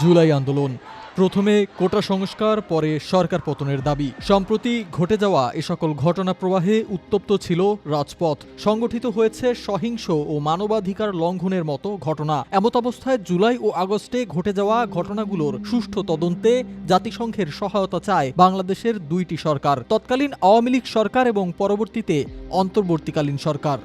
জুলাই আন্দোলন। প্রথমে কোটা সংস্কার, পরে সরকার পতনের দাবি। সম্প্রতি ঘটে যাওয়া এ সকল ঘটনা প্রবাহে উত্তপ্ত ছিল রাজপথ। সংগঠিত হয়েছে সহিংস ও মানবাধিকার লঙ্ঘনের মতো ঘটনা। এমত অবস্থায় জুলাই ও আগস্টে ঘটে যাওয়া ঘটনাগুলোর সুষ্ঠু তদন্তে জাতিসংঘের সহায়তা চায় বাংলাদেশের দুইটি সরকার। তৎকালীন আওয়ামী লীগ সরকার এবং পরবর্তীতে অন্তর্বর্তীকালীন সরকার।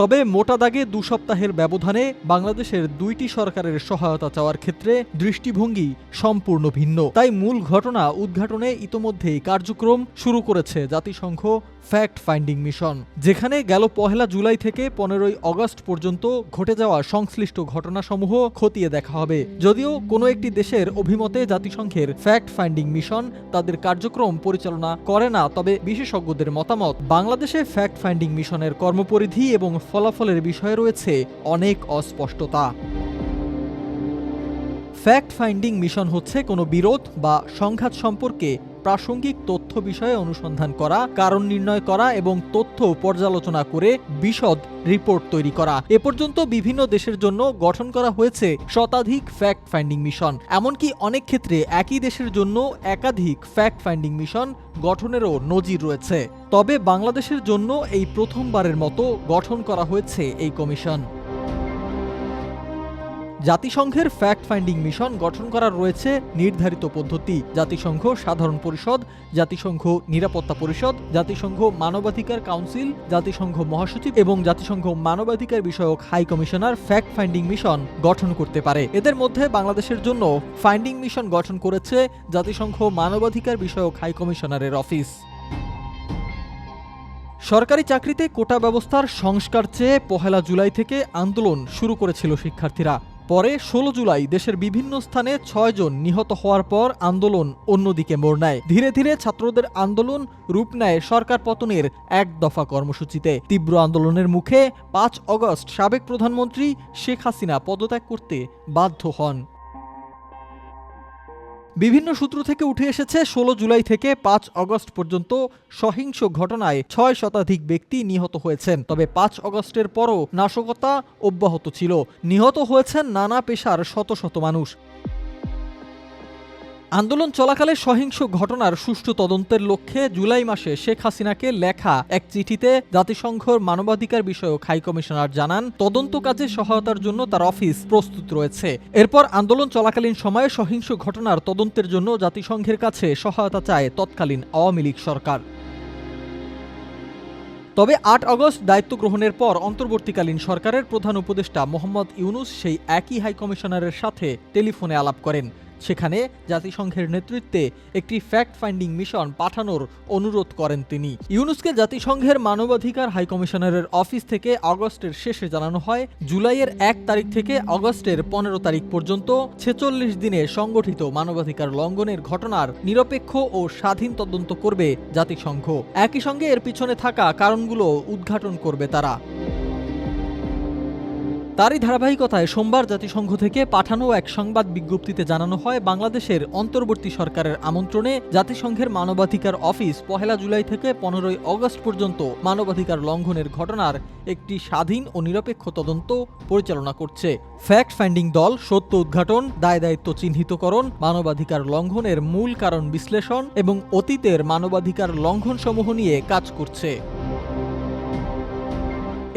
তবে মোটা দাগে দু সপ্তাহের ব্যবধানে বাংলাদেশের দুইটি সরকারের সহায়তা চাওয়ার ক্ষেত্রে দৃষ্টিভঙ্গি সম্পূর্ণ ভিন্ন। তাই মূল ঘটনা উদ্ঘাটনে ইতোমধ্যেই কার্যক্রম শুরু করেছে জাতিসংঘ ফ্যাক্ট ফাইন্ডিং মিশন, যেখানে গেল পহেলা জুলাই থেকে পনেরোই অগস্ট পর্যন্ত ঘটে যাওয়া সংশ্লিষ্ট ঘটনাসমূহ খতিয়ে দেখা হবে। যদিও কোনো একটি দেশের অভিমতে জাতিসংঘের ফ্যাক্ট ফাইন্ডিং মিশন তাদের কার্যক্রম পরিচালনা করে না, তবে বিশেষজ্ঞদের মতামত, বাংলাদেশে ফ্যাক্ট ফাইন্ডিং মিশনের কর্মপরিধি এবং ফলাফলের বিষয়ে রয়েছে অনেক অস্পষ্টতা। ফ্যাক্ট ফাইন্ডিং মিশন হচ্ছে কোনো বিরোধ বা সংঘাত সম্পর্কে প্রাসঙ্গিক তথ্য বিষয়ে অনুসন্ধান করা, কারণ নির্ণয় করা এবং তথ্য পর্যালোচনা করে বিশদ রিপোর্ট তৈরি করা। এ পর্যন্ত বিভিন্ন দেশের জন্য গঠন করা হয়েছে শতাধিক ফ্যাক্ট ফাইন্ডিং মিশন এমনকি অনেক ক্ষেত্রে একই দেশের জন্য একাধিক ফ্যাক্ট ফাইন্ডিং মিশন গঠনেরও নজির রয়েছে। তবে বাংলাদেশের জন্য এই প্রথমবারের মতো গঠন করা হয়েছে এই কমিশন। জাতিসংঘের ফ্যাক্ট ফাইন্ডিং মিশন গঠন করার রয়েছে নির্ধারিত পদ্ধতি। জাতিসংঘ সাধারণ পরিষদ, জাতিসংঘ নিরাপত্তা পরিষদ, জাতিসংঘ মানবাধিকার কাউন্সিল, জাতিসংঘ মহাসচিব এবং জাতিসংঘ মানবাধিকার বিষয়ক high commissioner fact finding mission গঠন করতে পারে। এদের মধ্যে বাংলাদেশের জন্য ফাইন্ডিং মিশন গঠন করেছে জাতিসংঘ মানবাধিকার বিষয়ক হাই কমিশনারের অফিস সরকারি চাকরিতে কোটা ব্যবস্থার সংস্কার চেয়ে পহেলা জুলাই থেকে আন্দোলন শুরু করেছিল শিক্ষার্থীরা। পরে ষোলো জুলাই দেশের বিভিন্ন স্থানে ছয়জন নিহত হওয়ার পর আন্দোলন অন্যদিকে মোড় নেয়। ধীরে ধীরে ছাত্রদের আন্দোলন রূপ নেয় সরকার পতনের এক দফা কর্মসূচিতে। তীব্র আন্দোলনের মুখে পাঁচ অগস্ট সাবেক প্রধানমন্ত্রী শেখ হাসিনা পদত্যাগ করতে বাধ্য হন। বিভিন্ন সূত্র থেকে উঠে এসেছে, ষোলো জুলাই থেকে পাঁচ অগস্ট পর্যন্ত সহিংস ঘটনায় ছয় শতাধিক ব্যক্তি নিহত হয়েছেন। তবে পাঁচ অগস্টের পরও নাশকতা অব্যাহত ছিল। নিহত হয়েছেন নানা পেশার শত শত মানুষ। আন্দোলন চলাকালে সহিংস ঘটনার সুষ্ঠু তদন্তের লক্ষ্যে জুলাই মাসে শেখ হাসিনাকে লেখা এক চিঠিতে জাতিসংঘর মানবাধিকার বিষয়ক হাই কমিশনার জানান, তদন্ত কাজে সহায়তার জন্য তার অফিস প্রস্তুত রয়েছে। এরপর আন্দোলন চলাকালীন সময়ে সহিংস ঘটনার তদন্তের জন্য জাতিসংঘের কাছে সহায়তা চায় তৎকালীন আওয়ামী লীগ সরকার। তবে আট আগস্ট দায়িত্ব গ্রহণের পর অন্তর্বর্তীকালীন সরকারের প্রধান উপদেষ্টা মোহাম্মদ ইউনুস সেই একই হাইকমিশনারের সাথে টেলিফোনে আলাপ করেন। সেখানে জাতিসংঘের নেতৃত্বে একটি ফ্যাক্ট ফাইন্ডিং মিশন পাঠানোর অনুরোধ করেন তিনি। ইউনুসকে জাতিসংঘের মানবাধিকার হাই কমিশনারের অফিস থেকে অগস্টের শেষে জানানো হয়, জুলাইয়ের এক তারিখ থেকে আগস্টের পনেরো তারিখ পর্যন্ত ছেচল্লিশ দিনে সংগঠিত মানবাধিকার লঙ্ঘনের ঘটনার নিরপেক্ষ ও স্বাধীন তদন্ত করবে জাতিসংঘ। একই সঙ্গে এর পিছনে থাকা কারণগুলো উদ্ঘাটন করবে তারা। তারই ধারাবাহিকতায় সোমবার জাতিসংঘ থেকে পাঠানো এক সংবাদ বিজ্ঞপ্তিতে জানানো হয়, বাংলাদেশের অন্তর্বর্তী সরকারের আমন্ত্রণে জাতিসংঘের মানবাধিকার অফিস পহেলা জুলাই থেকে পনেরোই অগস্ট পর্যন্ত মানবাধিকার লঙ্ঘনের ঘটনার একটি স্বাধীন ও নিরপেক্ষ তদন্ত পরিচালনা করছে। ফ্যাক্ট ফাইন্ডিং দল, সত্য উদ্ঘাটন দায় দায়িত্ব চিহ্নিতকরণ, মানবাধিকার লঙ্ঘনের মূল কারণ বিশ্লেষণ এবং অতীতের মানবাধিকার লঙ্ঘনসমূহ নিয়ে কাজ করছে।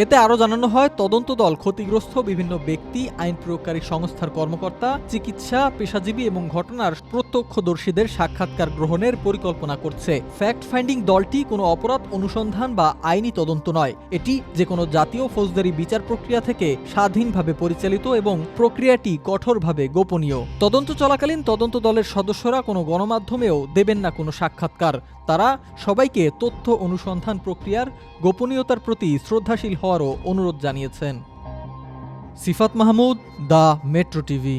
এতে আরও জানানো হয়, তদন্ত দল ক্ষতিগ্রস্ত বিভিন্ন ব্যক্তি, আইন প্রয়োগকারী সংস্থার কর্মকর্তা, চিকিৎসা, পেশাজীবী এবং ঘটনার প্রত্যক্ষদর্শীদের সাক্ষাৎকার গ্রহণের পরিকল্পনা করছে। ফ্যাক্ট ফাইন্ডিং দলটি কোনো অপরাধ অনুসন্ধান বা আইনি তদন্ত নয়। এটি যে কোনো জাতীয় ফৌজদারি বিচার প্রক্রিয়া থেকে স্বাধীনভাবে পরিচালিত এবং প্রক্রিয়াটি কঠোরভাবে গোপনীয়। তদন্ত চলাকালীন তদন্ত দলের সদস্যরা কোনো গণমাধ্যমেও দেবেন না কোনো সাক্ষাৎকার। তারা সবাইকে তথ্য অনুসন্ধান প্রক্রিয়ার গোপনীয়তার প্রতি শ্রদ্ধাশীল হওয়ারও অনুরোধ জানিয়েছেন। Sifat Mahmud, the Metro TV.